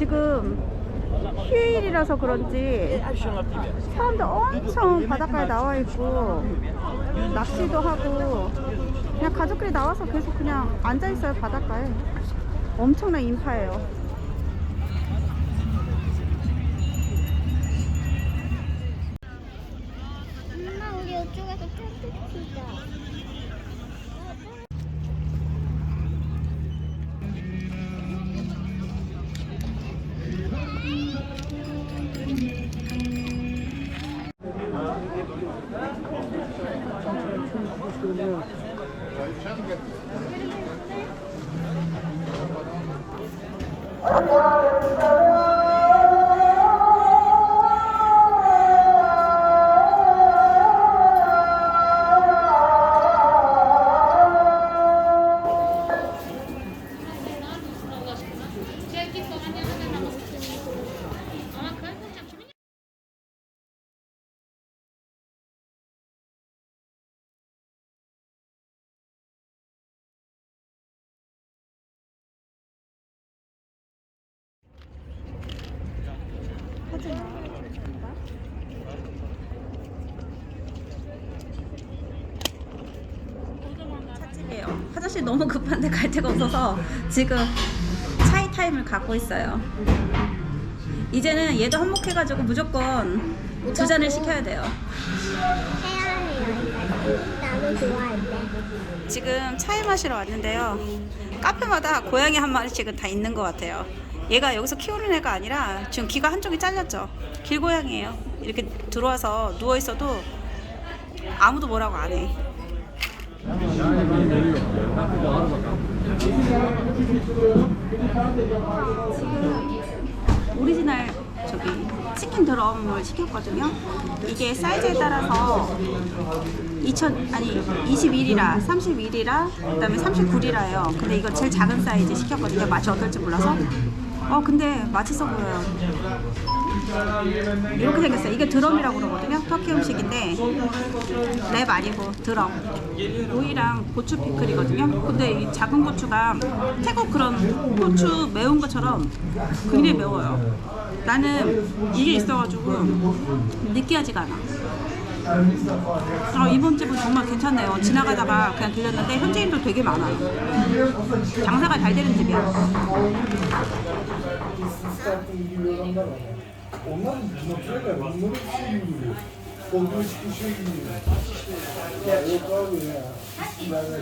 지금 휴일이라서 그런지 사람들 엄청 바닷가에 나와 있고 낚시도 하고 그냥 가족끼리 나와서 계속 그냥 앉아 있어요 바닷가에. 엄청난 인파예요. Thank you. 찻집이에요. 화장실 너무 급한데 갈 데가 없어서 지금 차이 타임을 갖고 있어요. 이제는 얘도 한몫해가지고 무조건 두 잔을 시켜야 돼요. 지금 차이 마시러 왔는데요. 카페마다 고양이 한 마리씩은 다 있는 것 같아요. 얘가 여기서 키우는 애가 아니라 지금 귀가 한쪽이 잘렸죠. 길고양이에요. 이렇게 들어와서 누워 있어도 아무도 뭐라고 안 해. 오리지널 저기 치킨 드럼을 시켰거든요. 이게 사이즈에 따라서 2000 아니 21이라 31이라 그다음에 39리라예요. 근데 이거 제일 작은 사이즈 시켰거든요. 맛이 어떨지 몰라서. 어 근데 맛있어 보여요. 이렇게 생겼어요. 이게 드럼이라고 그러거든요. 터키 음식인데 랩 아니고 드럼. 오이랑 고추 피클이거든요. 근데 이 작은 고추가 태국 그런 고추 매운 것처럼 굉장히 매워요. 나는 이게 있어가지고 느끼하지가 않아. 어, 이번 집은 정말 괜찮네요. 지나가다가 그냥 들렸는데 현지인도 되게 많아요. 장사가 잘 되는 집이야. saatte uyuyor adamlar var. Yani. Onlar natüreller, bunları bir şey gibi duruyor. Olduğu çıkmış şey gibi duruyor. Ya yok abi ya. İsimlerler